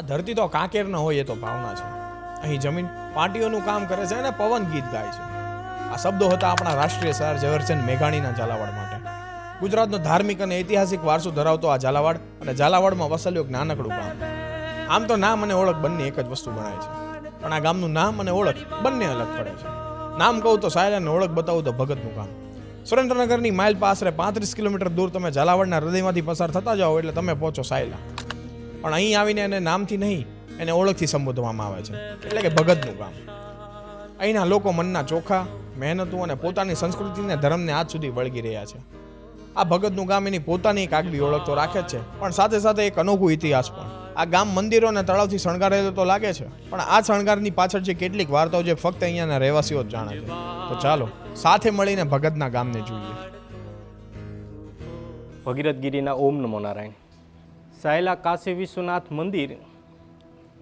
આ ધરતી તો કાંકેર ન હોય એ તો ભાવના છે. અહીં જમીન પાર્ટીઓનું કામ કરે છે અને પવન ગીત ગાય છે. આ શબ્દો હતા આપણા રાષ્ટ્રીય સર ઝવેરચંદ મેઘાણીના ઝાલાવાડ માટે. ગુજરાતનો ધાર્મિક અને ઐતિહાસિક વારસો ધરાવતો આ ઝાલાવાડ અને ઝાલાવાડમાં વસેલું એક નાનકડું ગામ. આમ તો નામ અને ઓળખ બંને એક જ વસ્તુ ગણાય છે. પણ આ ગામનું નામ અને ઓળખ બંને અલગ પડે છે. નામ કહું તો સાયલ અને ઓળખ બતાવું તો ભગતનું ગામ. સુરેન્દ્રનગરની માઇલ પાસરે પાંત્રીસ કિલોમીટર દૂર તમે ઝાલાવાડના હૃદયમાંથી પસાર થતા જાઓ એટલે તમે પહોંચો સાયલા. પણ અહીં આવીને એને નામથી નહીં, એને ઓળખથી સંબોધવામાં આવે છે. એટલે કે ભગતનું ગામ. અહીંના લોકો મનના ચોખા, મહેનતુ અને પોતાની સંસ્કૃતિને ધર્મને આજ સુધી વળગી રહ્યા છે. આ ભગતનું ગામ એની પોતાની એક આગવી ઓળખ તો રાખે જ છે, પણ સાથે સાથે એક અનોખો ઇતિહાસ પણ. આ ગામ મંદિરો અને તળાવથી શણગારેલું તો લાગે છે, પણ આ શણગારની પાછળ જે કેટલીક વાર્તાઓ જે ફક્ત અહીંયાના રહેવાસીઓ જ જાણે છે. તો ચાલો, સાથે મળીને ભગતના ગામને જોઈએ. ભગીરથ ભગીરથગીરીના ઓમ નમો નારાયણ. સાયલા કાશી વિશ્વનાથ મંદિર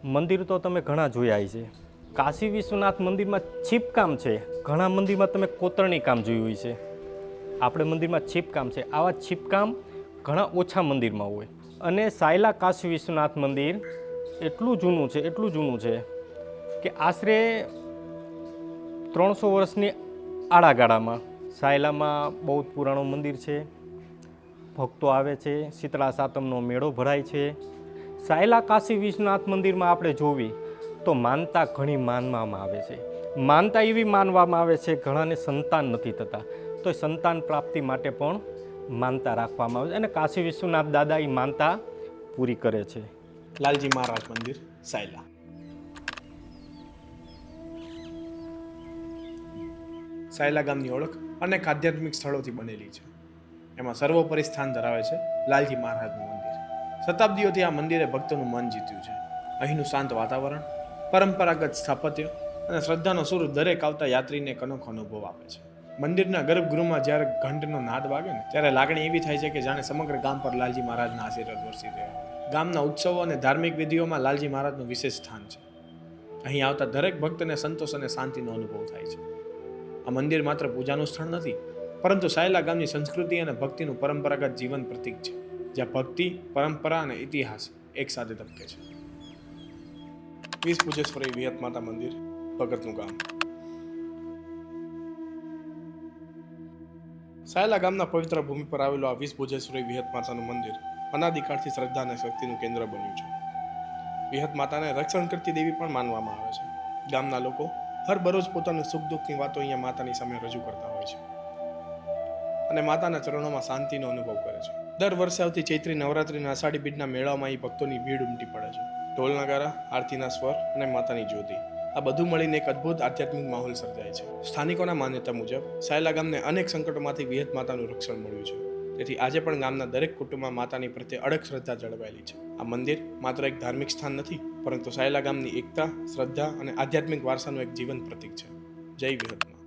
મંદિર તો તમે ઘણા જોયા છે કાશી વિશ્વનાથ મંદિરમાં છીપકામ છે. ઘણા મંદિરમાં તમે કોતરણી કામ જોયું હોય છે આપણે મંદિરમાં છીપકામ છે. આવા છીપકામ ઘણા ઓછા મંદિરમાં હોય. અને સાયલા કાશી વિશ્વનાથ મંદિર એટલું જૂનું છે, એટલું જૂનું છે કે આશરે ત્રણસો વર્ષની આડાગાળામાં સાયલામાં બહુ પુરાણું મંદિર છે. ભક્તો આવે છે શીતળા સાતમનો મેળો ભરાય છે. સાયલા કાશી વિશ્વનાથ મંદિરમાં આપણે જોવી તો માનતા ઘણી માનવામાં આવે છે. માનતા એવી માનવામાં આવે છે, ઘણાને સંતાન નથી થતા. તો સંતાન પ્રાપ્તિ માટે પણ માનતા રાખવામાં આવે છે અને કાશી વિશ્વનાથ દાદા એ માનતા પૂરી કરે છે. લાલજી મહારાજ મંદિર, સાયલા. સાયલા ગામની ઓળખ અનેક આધ્યાત્મિક સ્થળોથી બનેલી છે. એમાં સર્વોપરી સ્થાન ધરાવે છે લાલજી મહારાજનું મંદિર. શતાબ્દીઓથી આ મંદિરે ભક્તોનું મન જીત્યું છે. અહીંનું શાંત વાતાવરણ, પરંપરાગત સ્થાપત્ય અને શ્રદ્ધાનો સુર દરેક આવતા યાત્રીને કનોખો અનુભવ આપે છે. મંદિરના ગર્ભગૃહમાં જ્યારે ઘંટનો નાદ વાગે ને, ત્યારે લાગણી એવી થાય છે કે જાણે સમગ્ર ગામ પર લાલજી મહારાજના આશીર્વાદ વરસી રહ્યા. ગામના ઉત્સવો અને ધાર્મિક વિધિઓમાં લાલજી મહારાજનું વિશેષ સ્થાન છે. અહીં આવતા દરેક ભક્તને સંતોષ અને શાંતિનો અનુભવ થાય છે. આ મંદિર માત્ર પૂજાનું સ્થળ નથી પરંતુ સાયલા ગામની સંસ્કૃતિ અને ભક્તિનું પરંપરાગત જીવન પ્રતીક છે, જ્યાં ભક્તિ, પરંપરા અને ઇતિહાસ એક સાથે ધબકે છે. વીસ પૂજેશ્વરી વિહત માતા મંદિર ભગતનું ગામ સાયલા ગામના પવિત્ર ભૂમિ પર આવેલું આ વીસ ભુજેશ્વરી વિહત માતાનું મંદિર અનાદિકાળથી શ્રદ્ધા અને શક્તિનું કેન્દ્ર બન્યું છે. વિહત માતાને રક્ષણ કરતી દેવી પણ માનવામાં આવે છે. ગામના લોકો હર બરોજ પોતાનું સુખ દુઃખની વાતો અહીંયા માતાની સામે રજૂ કરતા હોય છે. અને માતાના ચરણોમાં શાંતિનો અનુભવ કરે છે. દર વર્ષે આવતી ચૈત્રી નવરાત્રિના અષાઢી બીજના મેળામાં એ ભક્તોની ભીડ ઉમટી પડે છે. ઢોલ નગારા આરતીના સ્વર અને માતાની જ્યોતિ. આ બધું મળીને એક અદ્ભુત આધ્યાત્મિક માહોલ સર્જાય છે. સ્થાનિકોના માન્યતા મુજબ, સાયલા ગામને અનેક સંકટોમાંથી વિહત માતાનું રક્ષણ મળ્યું છે. તેથી આજે પણ ગામના દરેક કુટુંબમાં માતાની પ્રત્યે અડગ શ્રદ્ધા જળવાયેલી છે. આ મંદિર માત્ર એક ધાર્મિક સ્થાન નથી, પરંતુ સાયલા ગામની એકતા, શ્રદ્ધા અને આધ્યાત્મિક વારસાનું એક જીવંત પ્રતીક છે. જય વિહતમાં.